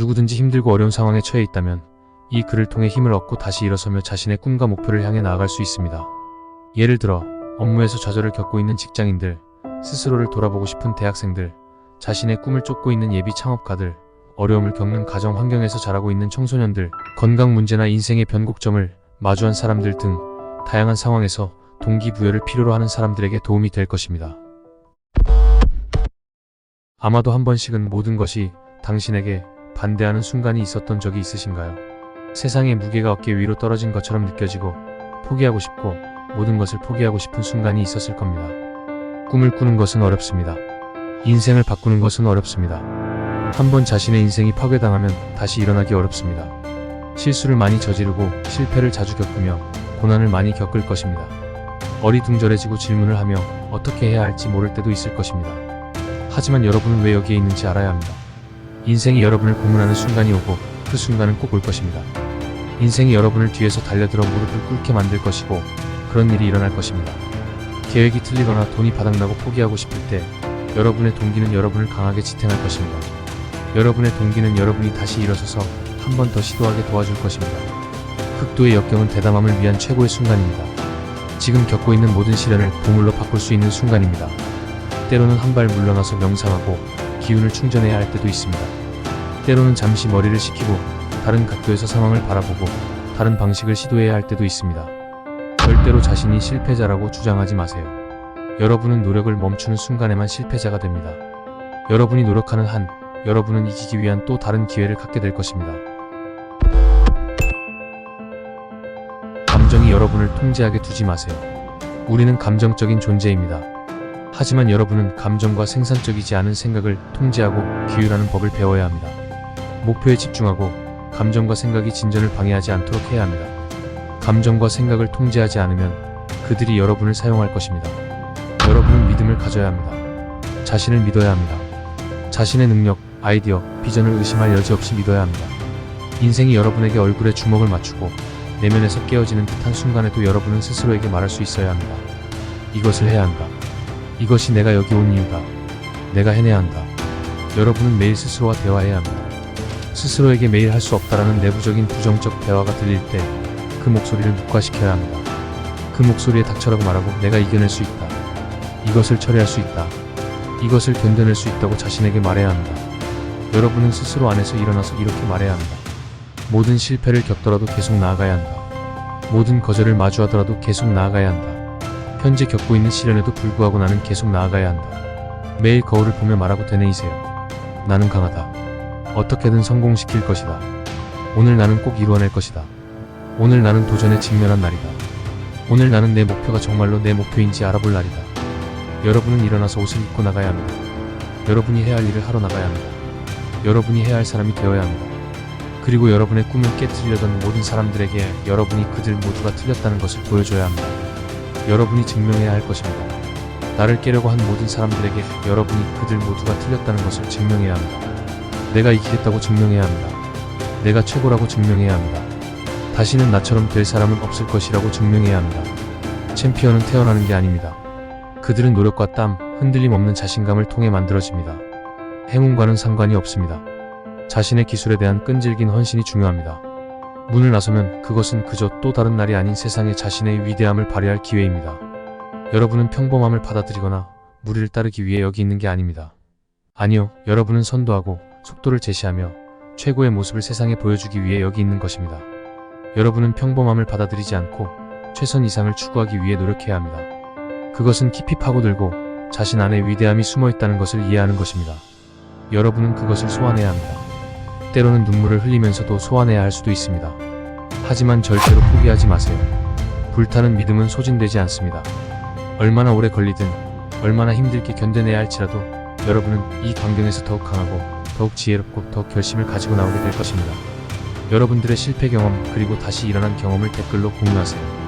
누구든지 힘들고 어려운 상황에 처해 있다면 이 글을 통해 힘을 얻고 다시 일어서며 자신의 꿈과 목표를 향해 나아갈 수 있습니다. 예를 들어 업무에서 좌절을 겪고 있는 직장인들, 스스로를 돌아보고 싶은 대학생들, 자신의 꿈을 쫓고 있는 예비 창업가들, 어려움을 겪는 가정 환경에서 자라고 있는 청소년들, 건강 문제나 인생의 변곡점을 마주한 사람들 등 다양한 상황에서 동기부여를 필요로 하는 사람들에게 도움이 될 것입니다. 아마도 한 번씩은 모든 것이 당신에게 반대하는 순간이 있었던 적이 있으신가요? 세상의 무게가 어깨 위로 떨어진 것처럼 느껴지고 포기하고 싶고 모든 것을 포기하고 싶은 순간이 있었을 겁니다. 꿈을 꾸는 것은 어렵습니다. 인생을 바꾸는 것은 어렵습니다. 한번 자신의 인생이 파괴당하면 다시 일어나기 어렵습니다. 실수를 많이 저지르고 실패를 자주 겪으며 고난을 많이 겪을 것입니다. 어리둥절해지고 질문을 하며 어떻게 해야 할지 모를 때도 있을 것입니다. 하지만 여러분은 왜 여기에 있는지 알아야 합니다. 인생이 여러분을 고문하는 순간이 오고 그 순간은 꼭 올 것입니다. 인생이 여러분을 뒤에서 달려들어 무릎을 꿇게 만들 것이고 그런 일이 일어날 것입니다. 계획이 틀리거나 돈이 바닥나고 포기하고 싶을 때 여러분의 동기는 여러분을 강하게 지탱할 것입니다. 여러분의 동기는 여러분이 다시 일어서서 한 번 더 시도하게 도와줄 것입니다. 극도의 역경은 대담함을 위한 최고의 순간입니다. 지금 겪고 있는 모든 시련을 보물로 바꿀 수 있는 순간입니다. 때로는 한 발 물러나서 명상하고 기운을 충전해야 할 때도 있습니다. 때로는 잠시 머리를 식히고 다른 각도에서 상황을 바라보고 다른 방식을 시도해야 할 때도 있습니다. 절대로 자신이 실패자라고 주장하지 마세요. 여러분은 노력을 멈추는 순간에만 실패자가 됩니다. 여러분이 노력하는 한, 여러분은 이기기 위한 또 다른 기회를 갖게 될 것입니다. 감정이 여러분을 통제하게 두지 마세요. 우리는 감정적인 존재입니다. 하지만 여러분은 감정과 생산적이지 않은 생각을 통제하고 규율하는 법을 배워야 합니다. 목표에 집중하고 감정과 생각이 진전을 방해하지 않도록 해야 합니다. 감정과 생각을 통제하지 않으면 그들이 여러분을 사용할 것입니다. 여러분은 믿음을 가져야 합니다. 자신을 믿어야 합니다. 자신의 능력, 아이디어, 비전을 의심할 여지 없이 믿어야 합니다. 인생이 여러분에게 얼굴에 주먹을 맞추고 내면에서 깨어지는 듯한 순간에도 여러분은 스스로에게 말할 수 있어야 합니다. 이것을 해야 한다. 이것이 내가 여기 온 이유다. 내가 해내야 한다. 여러분은 매일 스스로와 대화해야 합니다. 스스로에게 매일 할 수 없다라는 내부적인 부정적 대화가 들릴 때 그 목소리를 묵과시켜야 합니다. 그 목소리에 닥쳐라고 말하고 내가 이겨낼 수 있다. 이것을 처리할 수 있다. 이것을 견뎌낼 수 있다고 자신에게 말해야 합니다. 여러분은 스스로 안에서 일어나서 이렇게 말해야 합니다. 모든 실패를 겪더라도 계속 나아가야 한다. 모든 거절을 마주하더라도 계속 나아가야 한다. 현재 겪고 있는 시련에도 불구하고 나는 계속 나아가야 한다. 매일 거울을 보며 말하고 되뇌이세요. 나는 강하다. 어떻게든 성공시킬 것이다. 오늘 나는 꼭 이루어낼 것이다. 오늘 나는 도전에 직면한 날이다. 오늘 나는 내 목표가 정말로 내 목표인지 알아볼 날이다. 여러분은 일어나서 옷을 입고 나가야 합니다. 여러분이 해야 할 일을 하러 나가야 합니다. 여러분이 해야 할 사람이 되어야 합니다. 그리고 여러분의 꿈을 깨뜨리려던 모든 사람들에게 여러분이 그들 모두가 틀렸다는 것을 보여줘야 합니다. 여러분이 증명해야 할 것입니다. 나를 깨려고 한 모든 사람들에게 여러분이 그들 모두가 틀렸다는 것을 증명해야 합니다. 내가 이기겠다고 증명해야 합니다. 내가 최고라고 증명해야 합니다. 다시는 나처럼 될 사람은 없을 것이라고 증명해야 합니다. 챔피언은 태어나는 게 아닙니다. 그들은 노력과 땀, 흔들림 없는 자신감을 통해 만들어집니다. 행운과는 상관이 없습니다. 자신의 기술에 대한 끈질긴 헌신이 중요합니다. 문을 나서면 그것은 그저 또 다른 날이 아닌 세상에 자신의 위대함을 발휘할 기회입니다. 여러분은 평범함을 받아들이거나 무리를 따르기 위해 여기 있는 게 아닙니다. 아니요, 여러분은 선도하고 속도를 제시하며 최고의 모습을 세상에 보여주기 위해 여기 있는 것입니다. 여러분은 평범함을 받아들이지 않고 최선 이상을 추구하기 위해 노력해야 합니다. 그것은 깊이 파고들고 자신 안에 위대함이 숨어 있다는 것을 이해하는 것입니다. 여러분은 그것을 소환해야 합니다. 때로는 눈물을 흘리면서도 소환해야 할 수도 있습니다. 하지만 절대로 포기하지 마세요. 불타는 믿음은 소진되지 않습니다. 얼마나 오래 걸리든 얼마나 힘들게 견뎌내야 할지라도 여러분은 이 광경에서 더욱 강하고 더욱 지혜롭고 더욱 결심을 가지고 나오게 될 것입니다. 여러분들의 실패 경험 그리고 다시 일어난 경험을 댓글로 공유하세요.